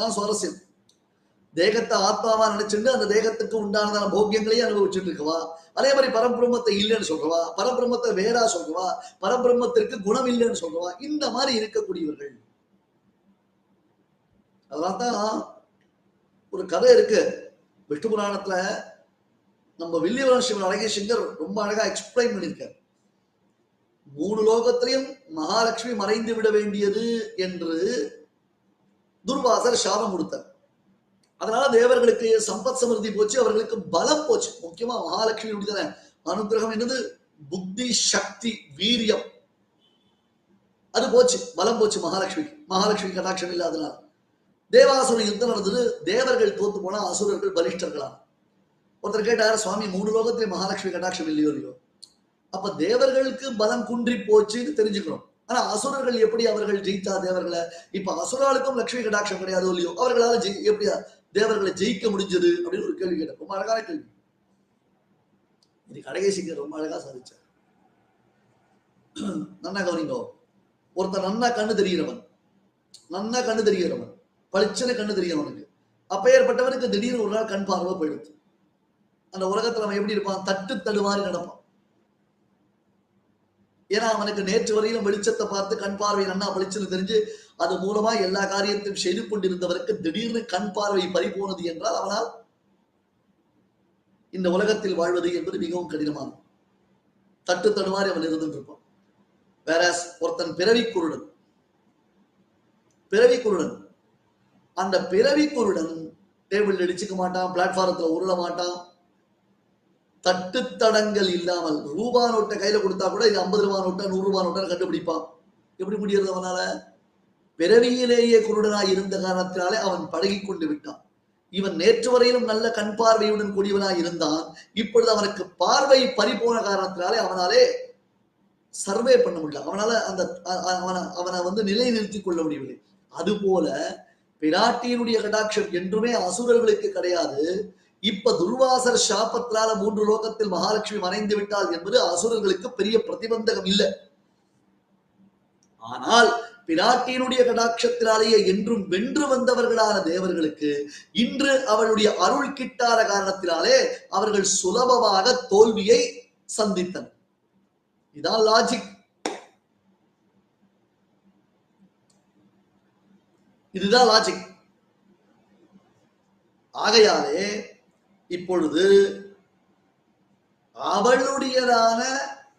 தான் சுவாரஸ்யம். தேகத்தை ஆத்மாவா நினைச்சுட்டு அந்த தேகத்துக்கு உண்டானதான போக்கியங்களையும் அனுபவிச்சுட்டு இருக்கவா? அதே மாதிரி பரபிரம்மத்தை இல்லைன்னு சொல்றவா? பரபிரம்மத்தை வேறா சொல்றவா? பரபிரம்மத்திற்கு குணம் இல்லைன்னு சொல்றவா? இந்த மாதிரி இருக்கக்கூடியவர்கள். அதனால தான் ஒரு கதை இருக்கு. விஷ்ணு புராணத்துல நம்ம வில்லிவரம் சிவன் அழகேசிங்கர் ரொம்ப அழகா எக்ஸ்பிளைன் பண்ணியிருக்கார். மூணு லோகத்திலையும் மகாலட்சுமி மறைந்து விட வேண்டியது என்று துர்வாசர் சாபம் கொடுத்தார். அதனால தேவர்களுக்கு சம்பத் சமிருதி போச்சு அவர்களுக்கு பலம் போச்சு. முக்கியமா மகாலட்சுமியுடைய அனுகிரகம் என்னது? புத்தி சக்தி வீரியம். அது போச்சு பலம் போச்சு மகாலட்சுமி மகாலட்சுமி கடாட்சம் இல்லாதனால தேவாசுர யுத்தம் நடந்தது. தேவர்கள் தோத்து போனா அசுரர்கள் பலிஷ்டர்களா ஒருத்தர் கேட்டார் சுவாமி மூணு லோகத்திலே மகாலட்சுமி கடாட்சம் இல்லையோ இல்லையோ? அப்ப தேவர்களுக்கு பலம் குன்றி போச்சுன்னு தெரிஞ்சுக்கணும் ஆனா அசுரர்கள் எப்படி அவர்கள் ஜெயித்தா தேவர்களை? இப்ப அசுராளுக்கும் லட்சுமி கடாட்சம் கிடையாதோ இல்லையோ அவர்களால ஜெய் எப்படி தேவர்களை ஜெயிக்க முடிஞ்சது அப்படின்னு ஒரு கேள்வி கேட்டேன். ரொம்ப அழகான கேள்வி. இது கடகேசிங்க ரொம்ப அழகா சாதிச்சார். நன்னா கவனிங்கோ ஒருத்தன் நன்னா கண்ணு தெரிகிறவன் நன்னா கண்ணு தெரிகிறவன் பளிச்சனை கண்ணு தெரியவனுக்கு அவனுக்கு. அப்பேற்பட்டவனுக்கு திடீர்னு ஒரு நாள் கண் பார்வை போயிடுது. அந்த உலகத்துல அவன் எப்படி இருப்பான்? தட்டு தடுமாறி நடப்பான். ஏன்னா அவனுக்கு நேற்று வரையிலும் வெளிச்சத்தை பார்த்து கண் பார்வை நன்னா பளிச்சுன்னு தெரிஞ்சு அது மூலமா எல்லா காரியத்தையும் செய்து கொண்டிருந்தவருக்கு திடீர்னு கண் பார்வை பறிபோனது என்றால் அவனால் இந்த உலகத்தில் வாழ்வது என்பது மிகவும் கடினமானது. தட்டு தடுமாறி அவன் இருந்துட்டு வேற ஒருத்தன் பிறவி குருடன் பிறவி குருடன் அந்த பிறவி குருடன் டேபிள் அடிச்சுக்க மாட்டான் பிளாட்ஃபாரத்துல உருள மாட்டான் தட்டு தடங்கள் இல்லாமல் ரூபா நோட்டை கையில கொடுத்தா கூட இது ஐம்பது ரூபா நோட்டா நூறு ரூபா நோட்டா கண்டுபிடிப்பான். எப்படி முடியறது அவனால? பிறவியிலேயே குருடனாய் இருந்த காரணத்தினாலே அவன் பழகி கொண்டு விட்டான். இவன் நேற்று வரையிலும் நல்ல கண் பார்வையுடன் கூடியவனாய் இருந்தான். இப்பொழுது அவனுக்கு பார்வை பறிபோன காரணத்தினாலே அவனாலே சர்வே பண்ண முடியல. அவனால அந்த அவனை அவனை வந்து நிலைநிறுத்திக் கொள்ள முடியவில்லை. அதுபோல பிராட்டியினுடைய கடாட்சம் என்றுமே அசுரர்களுக்கு கிடையாது. இப்ப துர்வாசர் சாபத்தினால மூன்று லோகத்தில் மகாலட்சுமி மறைந்து விட்டாள் என்பது அசுரர்களுக்கு பெரிய பிரதிபந்தகம் இல்லை. ஆனால் பிராட்டியினுடைய கடாட்சத்தினாலேயே என்றும் வென்று வந்தவர்களான தேவர்களுக்கு இன்று அவளுடைய அருள் கிட்டாத காரணத்தினாலே அவர்கள் சுலபமாக தோல்வியை சந்தித்தனர். இதான் லாஜிக் இதுதான் லாஜிக் ஆகையாலே இப்பொழுது அவளுடையதான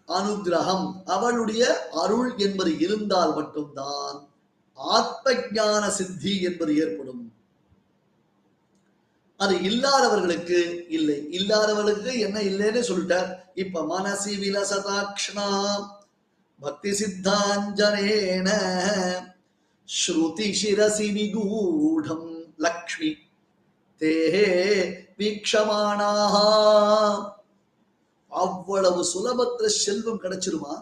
அனுகிரகம் அவளுடைய அருள் என்பது இருந்தால் மட்டும்தான் ஆத்ம ஞான சித்தி என்பது ஏற்படும். அது இல்லாதவர்களுக்கு இல்லை. இல்லாதவர்களுக்கு என்ன இல்லைன்னு சொல்லிட்டார். இப்ப மனசி விலசதாக்ஷணா பக்தி சித்தாஞ்சனேன ஸ்ருதி சிரசி நிகூடம் லக்ஷ்மி. தேஹே வீக்ஷமானாக அவ்வளவு சுலபத்துல செல்வம் கிடைச்சிருமா?